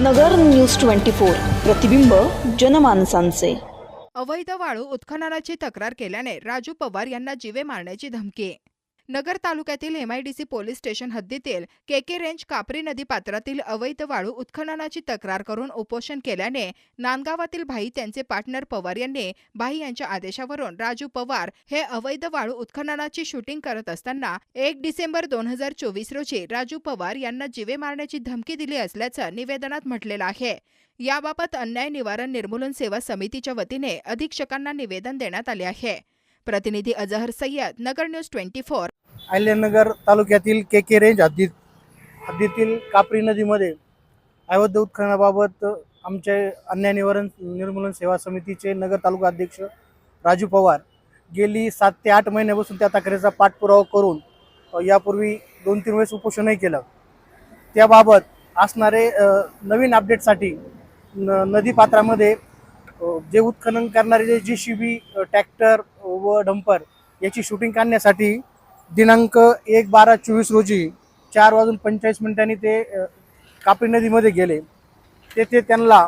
नगर news twenty four. प्रतिबिंब जनमानसांचे. अवैध वाळू उत्खननाची तक्रार केल्याने राजू पवार यांना जीवे मारण्याची धमकी. नगर तालुक्यातील एमआयडीसी पोलीस स्टेशन हद्दीतील केके रेंज कापरी नदी पात्रातील अवैध वाळू उत्खननाची तक्रार करून उपोषण केल्याने नांदगावातील भाई त्यांचे पार्टनर पवार यांनी भाई यांच्या आदेशावरून राजू पवार हे अवैध वाळू उत्खननाची शूटिंग करत असताना एक डिसेंबर दोन हजार चोवीस रोजी राजू पवार यांना जीवे मारण्याची धमकी दिली असल्याचं निवेदनात म्हटलेलं आहे. याबाबत अन्याय निवारण निर्मूलन सेवा समितीच्या वतीने अधीक्षकांना निवेदन देण्यात आले आहे. प्रतिनिधी Azhar Sayyad Nagar news twenty four. Ahilyanagar तालुक्यातील के के रेंज हद्दीत हद्दीतील कापरी नदीमध्ये अवैध उत्खननाबाबत आमचे अन्याय निवारण निर्मूलन सेवा समितीचे नगर तालुका अध्यक्ष राजू पवार गेली सात ते आठ महिन्यापासून त्या तक्रारीचा पाठपुरावा करून यापूर्वी दोन तीन वेळेस उपोषणही केलं. त्याबाबत असणारे नवीन अपडेटसाठी न नदीपात्रामध्ये जे उत्खनन करणारे जे जी सी बी ट्रॅक्टर व डंपर याची शूटिंग काढण्यासाठी दिनांक एक बारा चोवीस रोजी चार वाजून पंचेचाळीस मिनिटांनी ते कापी कापरी नदीमध्ये गेले. तेथे त्यांना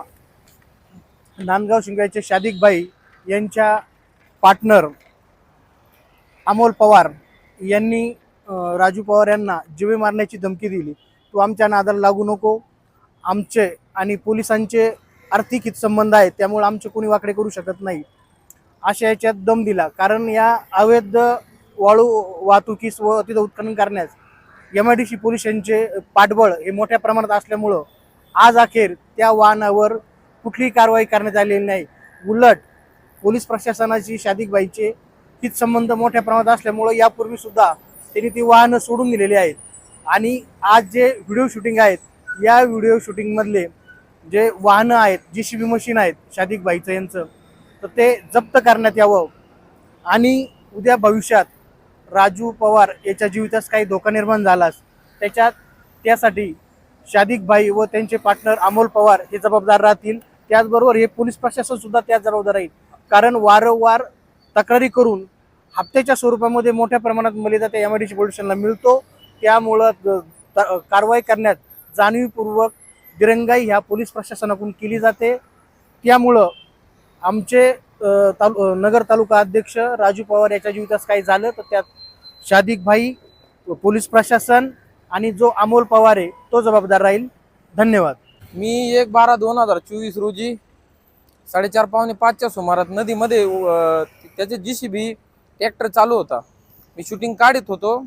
नांदगाव शिंगायचे शादिक बाई यांच्या पार्टनर अमोल पवार यांनी राजू पवार यांना जीवे मारण्याची धमकी दिली. तू आमच्या नादाला लागू नको. आमचे आणि पोलिसांचे आर्थिक हितसंबंध आहेत त्यामुळे आमचे कोणी वाकडे करू शकत नाही. अशा याच्यात दम दिला. कारण या अवैध वाळू वाहतुकीस व तिथं उत्खनन करण्यास एम आय डी सी पोलिसांचे पाठबळ हे मोठ्या प्रमाणात असल्यामुळं आज अखेर त्या वाहनावर कुठलीही कारवाई करण्यात आलेली नाही. उलट पोलीस प्रशासनाची शादिकबाईचे हितसंबंध मोठ्या प्रमाणात असल्यामुळं यापूर्वी सुद्धा त्यांनी ती वाहनं सोडून दिलेली आहेत. आणि आज जे व्हिडिओ शूटिंग आहेत या व्हिडिओ शूटिंगमधले जे वाहनं आहेत जी सी बी मशीन आहेत शादिकबाईचं यांचं तर ते जप्त करण्यात यावं. आणि उद्या भविष्यात राजू पवार याच्या जीवितास काही धोका निर्माण झालास त्याच्यात त्यासाठी शादिक भाई व त्यांचे पार्टनर अमोल पवार हे जबाबदार राहतील. त्याचबरोबर हे पोलीस प्रशासन सुद्धा त्यात जबाबदार राहील. कारण वारंवार तक्रारी करून हप्त्याच्या स्वरूपामध्ये मोठ्या प्रमाणात मलिदा त्या एम आय डी सी मिळतो. त्यामुळं कारवाई करण्यात जाणीवपूर्वक दिरंगाई ह्या पोलीस प्रशासनाकडून केली जाते. त्यामुळं आमचे तालु नगर तालुका अध्यक्ष राजू पवार याच्या जीवितास काही झालं तर त्यात शादिक भाई पोलीस प्रशासन आणि जो अमोल पवार आहे तो जबाबदार राहील. धन्यवाद. मी एक बारा दोन हजार चोवीस रोजी साडेचार पावणे पाचच्या सुमारात नदीमध्ये त्याचे जी सी बी ट्रॅक्टर चालू होता. मी शूटिंग काढत होतो.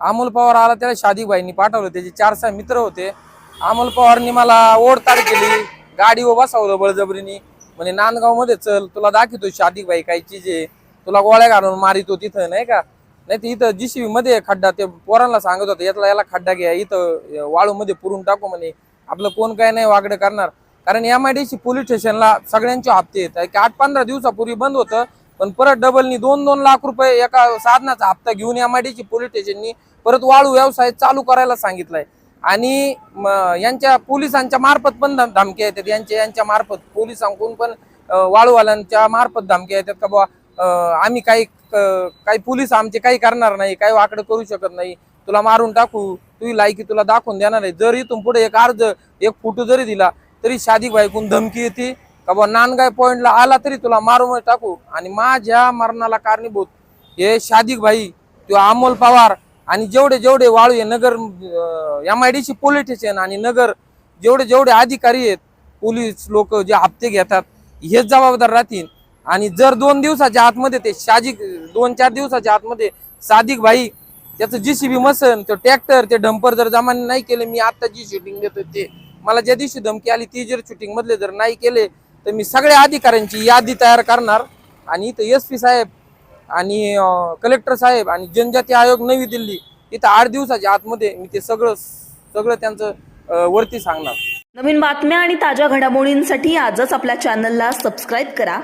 अमोल पवार आला त्याला शादिकबाईंनी पाठवलं. त्याचे चार सहा मित्र होते. अमोल पवारनी मला ओढताड केली. गाडीवर बसावलं बळजबरीनी. म्हणे नांदगावमध्ये चल तुला दाखवतो शादिकबाई काय चीज आहे. तुला गोळ्या घालून मारितो तिथं नाही का? नाही तर इथं जीसीबी मध्ये खड्डा ते पोरांना सांगत होतं यातला याला खड्डा घ्या इथं वाळू मध्ये पुरून टाकू म्हणे. आपलं कोण काय नाही वागडं करणार. कारण एम आय डी पोलीस स्टेशनला सगळ्यांचे हप्ते आहेत. की आठ पंधरा दिवसापूर्वी बंद होतं पण परत डबलनी दोन दोन लाख रुपये एका साधनाचा हप्ता घेऊन एम आय डी पोलीस स्टेशननी परत वाळू व्यवसाय चालू करायला सांगितलंय. आणि यांच्या पोलिसांच्या मार्फत पण धमक्या येतात. यांच्या यांच्या मार्फत पोलिसांकडून पण वाळूवाल्यांच्या मार्फत धमक्या येतात का बुवा आम्ही काही काही पोलीस आमचे काही करणार नाही काही वाकडं करू शकत नाही. तुला मारून टाकू तुझी लायकी तुला दाखवून देणार नाही जर इथून पुढे एक अर्ज एक फोटो जरी दिला तरी शादी बायकून धमकी येते. का बा नानगाय पॉइंटला आला तरी तुला मारून टाकू. आणि माझ्या मरणाला कारणीभूत हे शादिक भाई तो अमोल पवार आणि जेवढे जेवढे वाळू आहे Nagar M I D C police station आणि नगर जेवढे जेवढे अधिकारी आहेत पोलीस लोक जे हप्ते घेतात हेच जबाबदार राहतील. आणि जर दोन दिवसाच्या आतमध्ये ते शाजिक दोन चार दिवसाच्या आतमध्ये सादिक भाई त्याचं जी सी बी मसन तो ट्रॅक्टर ते डंपर जर जमाने नाही केले मी आत्ता जी शूटिंग देतो ते. मला ज्या दिवशी धमकी आली ती जर शूटिंग मधले जर नाही केले तर मी सगळ्या अधिकाऱ्यांची यादी तयार करणार. आणि इथं एस पी साहेब आणि कलेक्टर साहेब आणि जनजाती आयोग नवी दिल्ली इथं आठ दिवसाच्या आतमध्ये मी ते सगळं सगळं त्यांचं वरती सांगणार. नवीन बातम्या आणि ताज्या घडामोडींसाठी आजच आपल्या चॅनलला सबस्क्राईब करा.